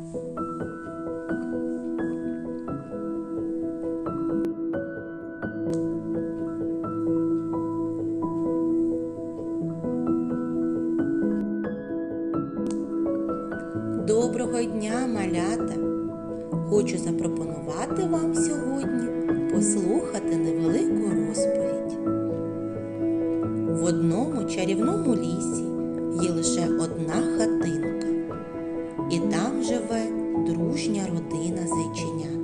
Доброго дня, малята! Хочу запропонувати вам сьогодні послухати невелику розповідь. В одному чарівному лісі є лише одна хатинка, і там живе дружня родина зайченят.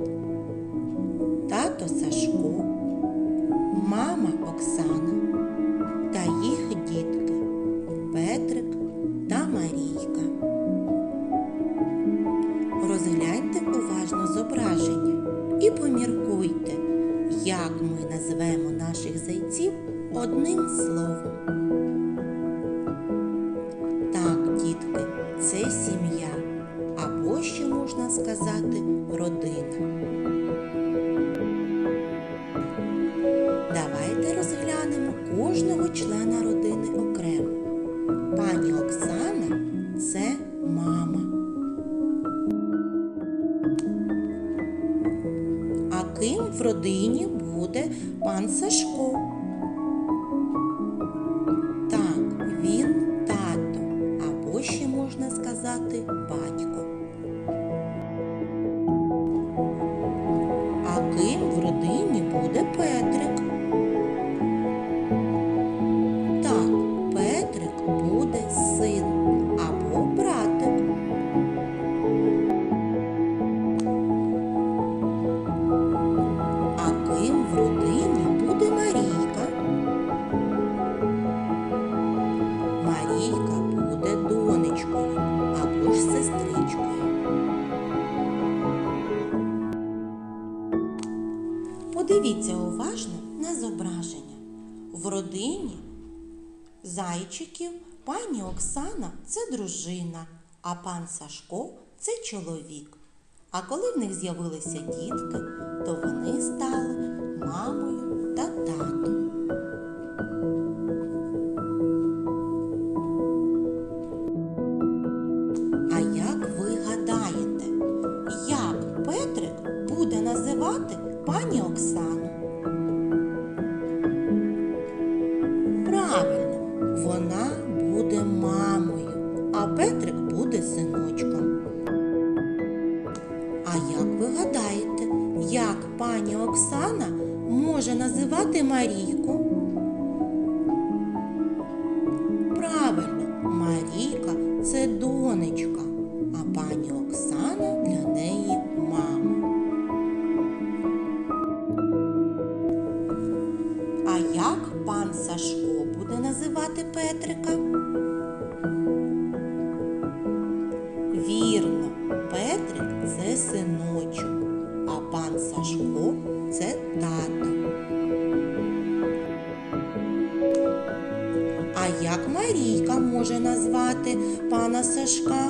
Тато Сашко, мама Оксана та їх дітки Петрик та Марійка. Розгляньте уважно зображення і поміркуйте, як ми назвемо наших зайців одним словом. Або ще можна сказати родина. Давайте розглянемо кожного члена родини окремо. Пані Оксана це мама. А ким в родині буде пан Сашко? Так, він тато, або ще можна сказати в родині буде Петрик? Подивіться уважно на зображення. В родині зайчиків пані Оксана це дружина, а пан Сашко це чоловік. А коли в них з'явилися дітки, то вони стали мамою та татом. А як ви гадаєте, як Петрик буде називати пані Оксану? Правильно, вона буде мамою, а Петрик буде синочком. А як ви гадаєте, як пані Оксана може називати Марійку? Називати Петрика? Вірно, Петрик це синочок, а пан Сашко це тато. А як Марійка може назвати пана Сашка?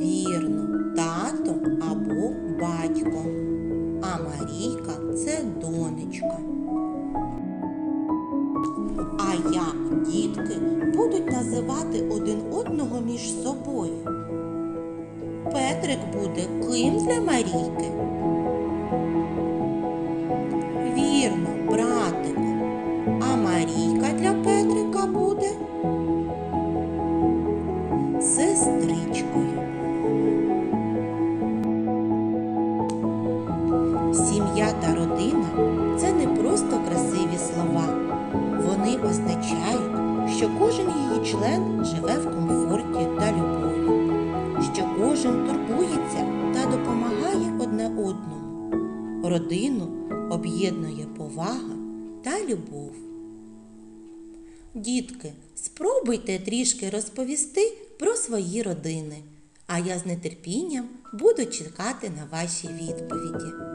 Вірно, тато або батько. А Марійка це донечка. А як дітки будуть називати один одного між собою? Петрик буде ким для Марійки? Що кожен її член живе в комфорті та любові, що кожен турбується та допомагає одне одному. Родину об'єднує повага та любов. Дітки, спробуйте трішки розповісти про свої родини, а я з нетерпінням буду чекати на ваші відповіді.